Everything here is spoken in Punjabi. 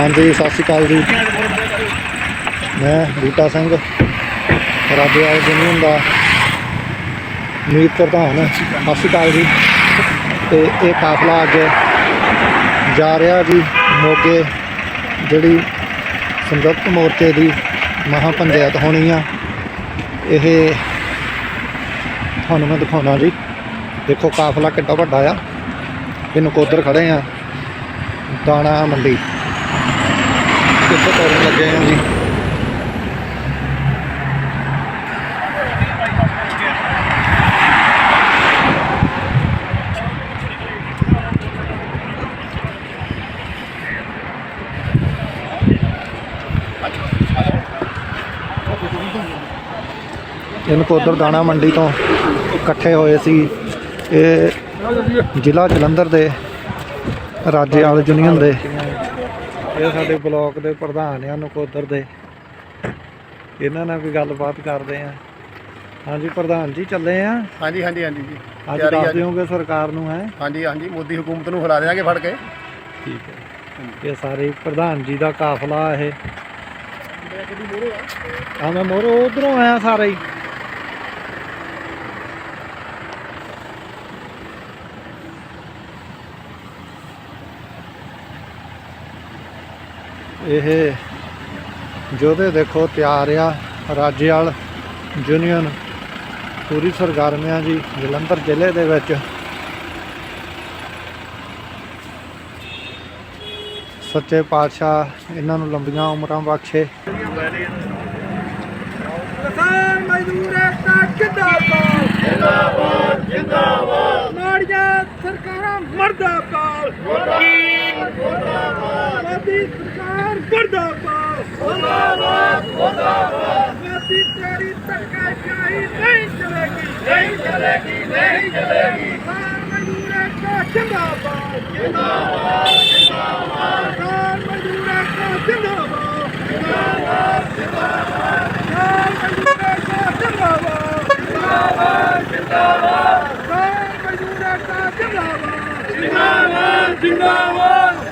ਹਾਂਜੀ, ਸਤਿ ਸ਼੍ਰੀ ਅਕਾਲ ਜੀ। ਮੈਂ ਬੂਟਾ ਸਿੰਘ। ਰਾਜੇਵਾਲ ਯੂਨੀਅਨ ਦਾ ਮੀਤ ਪ੍ਰਧਾਨ ਸਤਿ ਸ਼੍ਰੀ ਅਕਾਲ ਜੀ। ਤੇ ਇਹ ਕਾਫਲਾ ਅੱਜ ਜਾ ਰਿਹਾ ਜੀ ਮੋਗੇ, ਜਿਹੜੀ ਸੰਯੁਕਤ ਮੋਰਚੇ ਦੀ ਮਹਾ ਪੰਚਾਇਤ ਹੋਣੀ ਆ। ਇਹ ਤੁਹਾਨੂੰ ਮੈਂ ਦਿਖਾਉਣਾ ਜੀ। ਦੇਖੋ ਕਾਫਲਾ ਕਿੱਡਾ ਵੱਡਾ ਆ। ਇਹ ਨਕੋਦਰ ਖੜੇ ਆ। ਦਾਣਾ ਮੰਡੀ। ਕਿੱਥੇ ਤੋਰਨ ਲੱਗੇ ਆ ਜੀ? ਇਹਨੂੰ ਕੋਦਰ ਦਾਣਾ ਮੰਡੀ ਤੋਂ ਇਕੱਠੇ ਹੋਏ ਸੀ। ਇਹ ਜ਼ਿਲ੍ਹਾ ਜਲੰਧਰ ਦੇ ਰਾਜੇ ਰਾਜੇਵਾਲ ਯੂਨੀਅਨ ਦੇ ਇਹ ਸਾਡੇ ਬਲਾਕ ਦੇ ਪ੍ਰਧਾਨ ਆ ਨਕੋਦਰ ਦੇ। ਇਹਨਾਂ ਨਾਲ ਵੀ ਗੱਲਬਾਤ ਕਰਦੇ ਆ। ਹਾਂਜੀ ਪ੍ਰਧਾਨ ਜੀ ਚੱਲੇ ਆ? ਹਾਂਜੀ ਹਾਂਜੀ ਹਾਂਜੀ ਜੀ। ਅੱਜ ਤਿਆਰੀ ਦੱਸ ਅੱਜ- ਦਿਓਗੇ ਸਰਕਾਰ ਨੂੰ ਹੈ? ਹਾਂਜੀ ਹਾਂਜੀ ਮੋਦੀ ਹਕੂਮਤ ਨੂੰ ਹਿਲਾ ਦੇਵਾਂਗੇ ਫੜ ਕੇ। ਠੀਕ ਹੈ। ਇਹ ਸਾਰੇ ਪ੍ਰਧਾਨ ਜੀ ਦਾ ਕਾਫਲਾ ਇਹ। ਆ। ਮੈਂ ਮੋਰੋ ਉਧਰੋਂ ਆਇਆ ਸਾਰੇ ਹੀ। ਇਹ ਜੋਧੇ ਦੇਖੋ ਤਿਆਰ ਆ, ਰਾਜੇਵਾਲ ਯੂਨੀਅਨ ਪੂਰੀ ਸਰਗਰਮੀਆਂ ਜੀ, ਜਲੰਧਰ ਜ਼ਿਲ੍ਹੇ ਦੇ ਵਿੱਚ। ਸੱਚੇ ਪਾਤਸ਼ਾਹ ਇਹਨਾਂ ਨੂੰ ਲੰਬੀਆਂ ਉਮਰਾਂ ਬਖਸ਼ੇ। ਕਿਸਾਨ ਮਜ਼ਦੂਰ ਏਕਤਾ ਜਿੰਦਾਬਾਦ ਮੁਰਦਾਬਾਦ ਮੁਰਦਾਬਾਦ ਗਾਂਧੀ ਤੇਰੀ ਧੱਕਾ ਸ਼ਾਹੀ ਨਹੀਂ ਚਲੇਗੀ ਨਹੀਂ ਚਲੇਗੀ ਨਹੀਂ ਚਲੇਗੀ ਮਾਨ ਮਜ਼ਦੂਰਾਂ ਦਾ ਜਿੰਦਾਬਾਦ ਜਿੰਦਾਬਾਦ ਜਿੰਦਾਬਾਦ ਮਾਨ ਮਜ਼ਦੂਰਾਂ ਦਾ ਜਿੰਦਾਬਾਦ ਜਿੰਦਾਬਾਦ ਜਿੰਦਾਬਾਦ ਮਾਨ ਮਜ਼ਦੂਰਾਂ ਦਾ ਜਿੰਦਾਬਾਦ ਜਿੰਦਾਬਾਦ ਜਿੰਦਾਬਾਦ ਮਾਨ ਮਜ਼ਦੂਰਾਂ ਦਾ ਜਿੰਦਾਬਾਦ ਜਿੰਦਾਬਾਦ ਜਿੰਦਾਬਾਦ